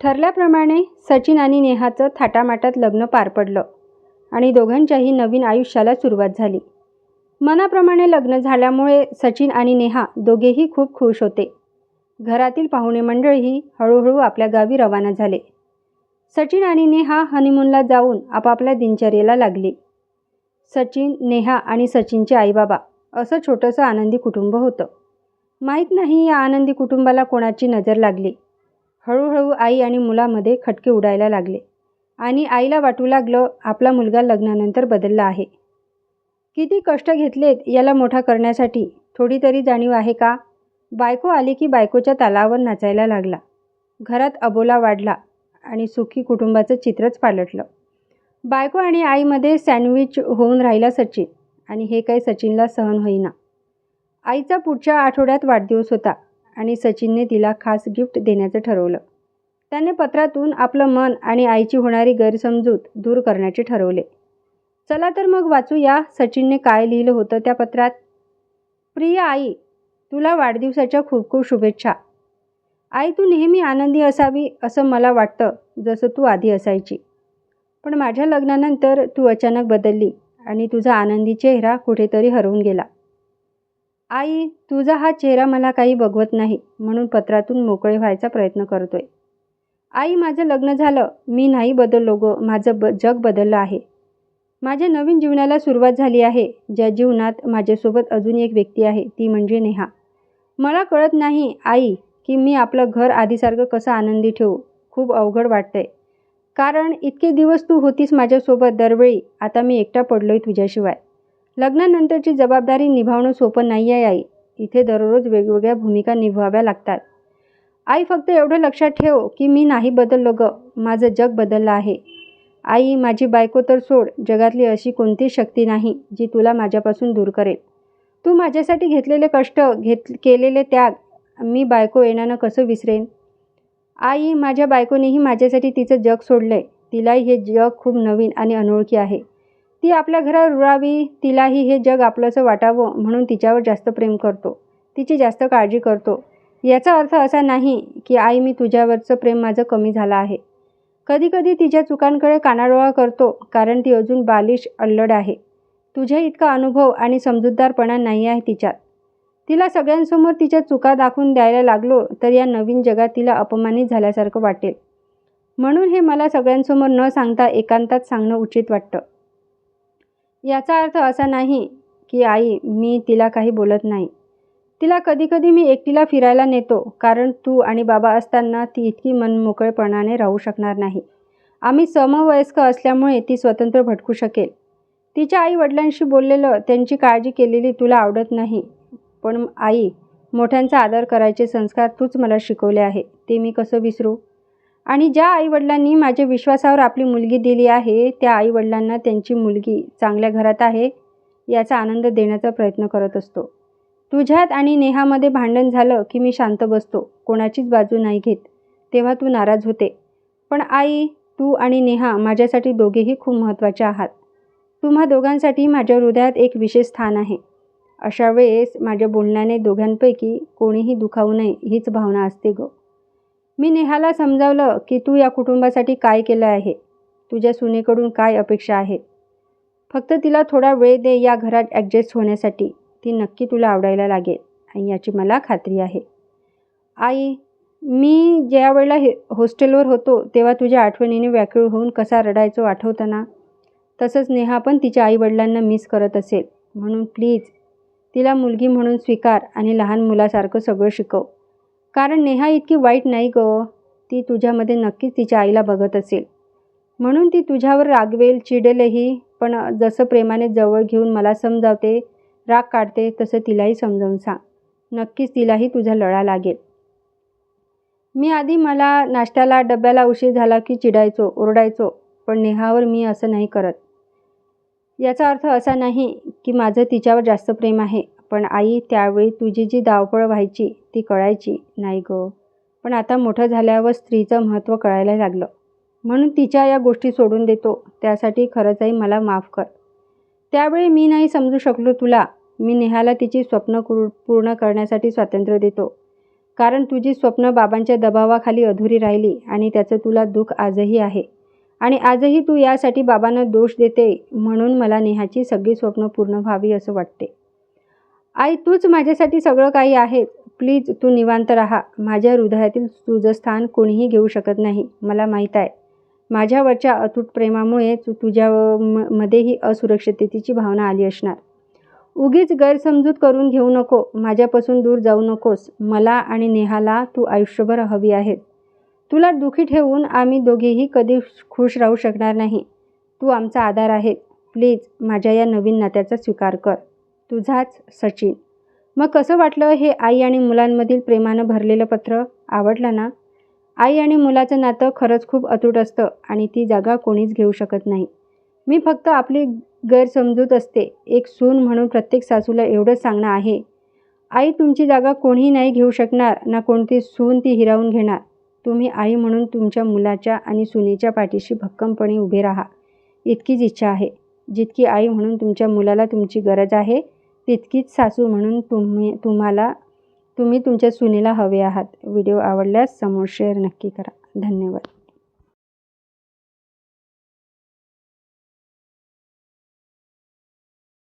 ठरल्याप्रमाणे सचिन आणि नेहाचं थाटामाटात लग्न पार पडलं आणि दोघांच्याही नवीन आयुष्याला सुरुवात झाली. मनाप्रमाणे लग्न झाल्यामुळे सचिन आणि नेहा दोघेही खूप खुश होते. घरातील पाहुणे मंडळही हळूहळू आपल्या गावी रवाना झाले. सचिन आणि नेहा हनीमूनला जाऊन आपापल्या दिनचर्येला लागली. सचिन नेहा आणि सचिनचे आईबाबा असं छोटंसं आनंदी कुटुंब होतं. माहीत नाही या आनंदी कुटुंबाला कोणाची नजर लागली. हळूहळू आई आणि मुलामध्ये खटके उडायला लागले. आणि आईला वाटू लागलं आपला मुलगा लग्नानंतर बदलला आहे. किती कष्ट घेतलेत याला मोठा करण्यासाठी. थोडी तरी जाणीव आहे का? बायको आली की बायकोच्या तालावर नाचायला लागला. घरात अबोला वाढला आणि सुखी कुटुंबाचं चित्रच पालटलं. बायको आणि आईमध्ये सँडविच होऊन राहिला सचिन आणि हे काही सचिनला सहन होईना. आईचा पुढच्या आठवड्यात वाढदिवस होता. आणि सचिनने तिला खास गिफ्ट देण्याचं ठरवलं. त्याने पत्रातून आपलं मन आणि आईची होणारी गैरसमजूत दूर करण्याचे ठरवले. चला तर मग वाचूया सचिनने काय लिहिलं होतं त्या पत्रात. प्रिय आई तुला वाढदिवसाच्या खूप खूप शुभेच्छा. आई तू नेहमी आनंदी असावी असं मला वाटतं जसं तू आधी असायची. पण माझ्या लग्नानंतर तू अचानक बदलली आणि तुझा आनंदी चेहरा कुठेतरी हरवून गेला. आई तुझा हा चेहरा मला काही बघवत नाही म्हणून पत्रातून मोकळे व्हायचा प्रयत्न करतोय. आई माझं लग्न झालं. मी नाही बदललो गो. माझं ब जग बदललं आहे. माझ्या नवीन जीवनाला सुरुवात झाली आहे. ज्या जीवनात माझ्यासोबत अजून एक व्यक्ती आहे ती म्हणजे नेहा. मला कळत नाही आई की मी आपलं घर आधीसारखं कसं आनंदी ठेवू? खूप अवघड वाटतंय. कारण इतके दिवस तू होतीस माझ्यासोबत दरवेळी. आता मी एकटा पडलोय तुझ्याशिवाय. लग्नानंतरची जबाबदारी निभावणं सोपं नाही आहे आई. इथे दररोज वेगवेगळ्या भूमिका निभवाव्या लागतात. आई फक्त एवढं लक्षात ठेव की मी नाही बदललो ग. माझं जग बदललं आहे. आई माझी बायको तर सोड. जगातली अशी कोणतीच शक्ती नाही जी तुला माझ्यापासून दूर करेल. तू माझ्यासाठी घेतलेले कष्ट घेत केलेले त्याग मी बायको येण्यानं कसं विसरेन? आई माझ्या बायकोनेही माझ्यासाठी तिचं जग सोडलंय. तिलाही हे जग खूप नवीन आणि अनोळखी आहे. ती आपल्या घरात रुळावी तिलाही हे जग आपलंसं वाटावं म्हणून तिच्यावर जास्त प्रेम करतो. तिची जास्त काळजी करतो. याचा अर्थ असा नाही की आई मी तुझ्यावरचं प्रेम माझं कमी झालं आहे. कधीकधी तिच्या चुकांकडे कानाडोळा करतो कारण ती अजून बालिश अल्लड आहे. तुझ्या इतका अनुभव आणि समजूतदारपणा नाही आहे तिच्यात. तिला सगळ्यांसमोर तिच्या चुका दाखवून द्यायला लागलो तर या नवीन जगात तिला अपमानित झाल्यासारखं वाटेल. म्हणून हे मला सगळ्यांसमोर न सांगता एकांतात सांगणं उचित वाटतं. याचा अर्थ असा नाही की आई मी तिला काही बोलत नाही. तिला कधीकधी मी एकटीला फिरायला नेतो कारण तू आणि बाबा असताना ती इतकी मनमोकळेपणाने राहू शकणार नाही. आम्ही समवयस्क असल्यामुळे ती स्वतंत्र भटकू शकेल. तिच्या आई वडिलांशी बोललेलं त्यांची काळजी केलेली तुला आवडत नाही. पण आई मोठ्यांचा आदर करायचे संस्कार तूच मला शिकवले आहे ते मी कसं विसरू? आणि ज्या आईवडिलांनी माझ्या विश्वासावर आपली मुलगी दिली आहे त्या आईवडिलांना त्यांची मुलगी चांगल्या घरात आहे याचा आनंद देण्याचा प्रयत्न करत असतो. तुझ्यात आणि नेहामध्ये भांडण झालं की मी शांत बसतो कोणाचीच बाजू नाही घेत तेव्हा तू नाराज होते. पण आई तू आणि नेहा माझ्यासाठी दोघेही खूप महत्त्वाचे आहात. तुम्हा दोघांसाठी माझ्या हृदयात एक विशेष स्थान आहे. अशा वेळेस माझ्या बोलण्याने दोघांपैकी कोणीही दुखावू नये हीच भावना असते ग. मी नेहाला समजावलं की तू या कुटुंबासाठी काय केलं आहे? तुझ्या सुनेकडून काय अपेक्षा आहे? फक्त तिला थोडा वेळ दे या घरात ॲडजस्ट होण्यासाठी. ती नक्की तुला आवडायला लागेल आणि याची मला खात्री आहे. आई मी ज्या वेळेला हे हॉस्टेलवर होतो तेव्हा तुझ्या आठवणीने व्याकुळ होऊन कसा रडायचो आठवताना? तसंच नेहा पण तिच्या आईवडिलांना मिस करत असेल. म्हणून प्लीज तिला मुलगी म्हणून स्वीकार आणि लहान मुलासारखं सगळं शिकव. कारण नेहा इतकी वाईट नाही ग. ती तुझ्यामध्ये नक्कीच तिच्या आईला बघत असेल. म्हणून ती तुझ्यावर रागवेल चिडेलही. पण जसं प्रेमाने जवळ घेऊन मला समजावते राग काढते तसं तिलाही समजावून सांग. नक्कीच तिलाही तुझा लळा लागेल. मी आधी मला नाश्त्याला डब्याला उशीर झाला की चिडायचो ओरडायचो पण नेहावर मी असं नाही करत. याचा अर्थ असा नाही की माझं तिच्यावर जास्त प्रेम आहे. पण आई त्यावेळी तुझी जी धावपळ व्हायची ती कळायची नाही गं. पण आता मोठं झाल्यावर स्त्रीचं महत्त्व कळायला लागलं. म्हणून तिच्या या गोष्टी सोडून देतो त्यासाठी खरंच आई मला माफ कर. त्यावेळी मी नाही समजू शकलो तुला. मी नेहाला तिची स्वप्न पूर्ण करण्यासाठी स्वातंत्र्य देतो. कारण तुझी स्वप्न बाबांच्या दबावाखाली अधुरी राहिली आणि त्याचं तुला दुःख आजही आहे. आणि आजही तू यासाठी बाबांना दोष देते म्हणून मला नेहाची सगळी स्वप्न पूर्ण व्हावी असं वाटते. आई तूच माझ्यासाठी सगळं काही आहे. प्लीज तू निवांत राहा. माझ्या हृदयातील तुझं स्थान कोणीही घेऊ शकत नाही. मला माहीत आहे. माझ्यावरच्या अतूट प्रेमामुळे तू तुझ्या म मध्येही असुरक्षिततेची भावना आली असणार. उगीच गैरसमजूत करून घेऊ नको. माझ्यापासून दूर जाऊ नकोस. मला आणि नेहाला तू आयुष्यभर हवी आहेस. तुला दुखी ठेवून आम्ही दोघेही कधी खुश राहू शकणार नाही. तू आमचा आधार आहे प्लीज माझ्या या नवीन नात्याचा स्वीकार कर. तुझाच सचिन. मग कसं वाटलं हे आई आणि मुलांमधील प्रेमानं भरलेलं पत्र? आवडलं ना? आई आणि मुलाचं नातं खरंच खूप अतूट असतं आणि ती जागा कोणीच घेऊ शकत नाही. मी फक्त आपली गैरसमजूत असते. एक सून म्हणून प्रत्येक सासूला एवढंच सांगणं आहे. आई तुमची जागा कोणीही नाही घेऊ शकणार ना कोणती सून ती हिरावून घेणार. तुम्ही आई म्हणून तुमच्या मुलाच्या आणि सुनेच्या पाठीशी भक्कमपणे उभे राहा. इतकीच इच्छा आहे. जितकी आई म्हणून तुमच्या मुलाला तुमची गरज आहे तितकीच सासू म्हणून तुम्ही तुम्हाला तुम्ही तुमच्या सुनेला हवे आहात. व्हिडिओ आवडल्यास समोर शेअर नक्की करा. धन्यवाद.